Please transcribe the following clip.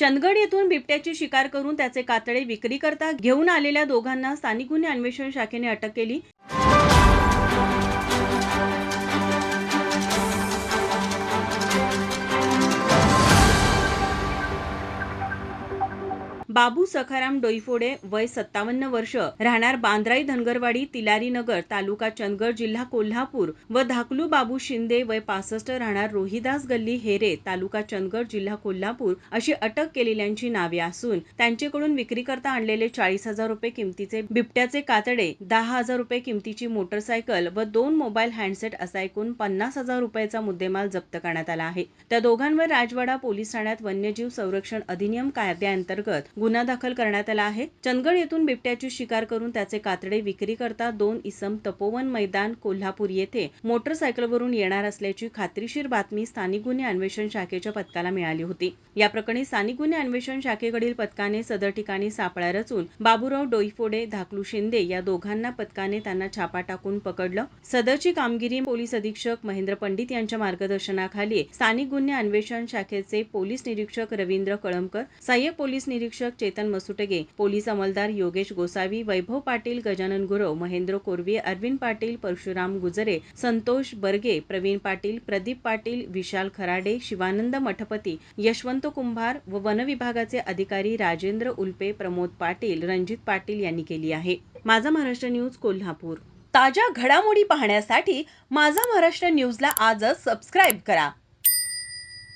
चंदगड येथून बिबट्याची शिकार करून त्याचे कातडे विक्री करता घेऊन आलेल्या दोघांना स्थानिक गुन्हे अन्वेषण शाखेने अटक केली. बाबू सखाराम डोईफोडे वय सत्तावन्न वर्ष राहणार बांद्राई धनगरवाडी तिलारी नगर तालुका चंदगड जिल्हा कोल्हापूर व धाकलू बाबू शिंदे वय पासष्ट राहणार रोहिदास गल्ली हेरे तालुका चंदगड जिल्हा कोल्हापूर अशी अटक केलेल्यांची नावे असून त्यांच्याकडून विक्री करता आणलेले चाळीस हजार रुपये किमतीचे बिबट्याचे कातडे दहा हजार रुपये किमतीची मोटरसायकल व दोन मोबाईल हँडसेट असा एकूण पन्नास हजार रुपयाचा मुद्देमाल जप्त करण्यात आला आहे. त्या दोघांवर राजवाडा पोलीस ठाण्यात वन्यजीव संरक्षण अधिनियम कायद्याअंतर्गत गुन्हा दाखल करण्यात आला आहे. चंदगड येथून बिबट्याची शिकार करून त्याचे कातडे विक्री करता दोन इसम तपोवन मैदान कोल्हापूर येथे मोटरसायकलवरून येणार असल्याची खात्रीशीर बातमी स्थानिक गुन्हे अन्वेषण शाखेच्या पथकाला मिळाली होती. या प्रकरणी स्थानिक गुन्हे अन्वेषण शाखेकडील पथकाने सदर ठिकाणी सापळा रचून बाबुराव डोईफोडे धाकलू शिंदे या दोघांना पथकाने त्यांना छापा टाकून पकडलं. सदरची कामगिरी पोलीस अधीक्षक महेंद्र पंडित यांच्या मार्गदर्शनाखाली स्थानिक गुन्हे अन्वेषण शाखेचे पोलीस निरीक्षक रवींद्र कळमकर सहाय्यक पोलीस निरीक्षक चेतन मसुटगे पोलीस अंमलदार योगेश गोसावी वैभव पाटील गजानन गुरव महेंद्र कोरवी अरविंद पाटील परशुराम गुजरे संतोष बर्गे प्रवीण पाटील प्रदीप पाटील विशाल खराडे शिवानंद मठपती यशवंत कुंभार व वन विभागाचे अधिकारी राजेंद्र उल्पे प्रमोद पाटील रणजित पाटील यांनी केली आहे. माझा महाराष्ट्र न्यूज कोल्हापूर. ताज्या घडामोडी पाहण्यासाठी माझा महाराष्ट्र न्यूजला आजच सबस्क्राईब करा.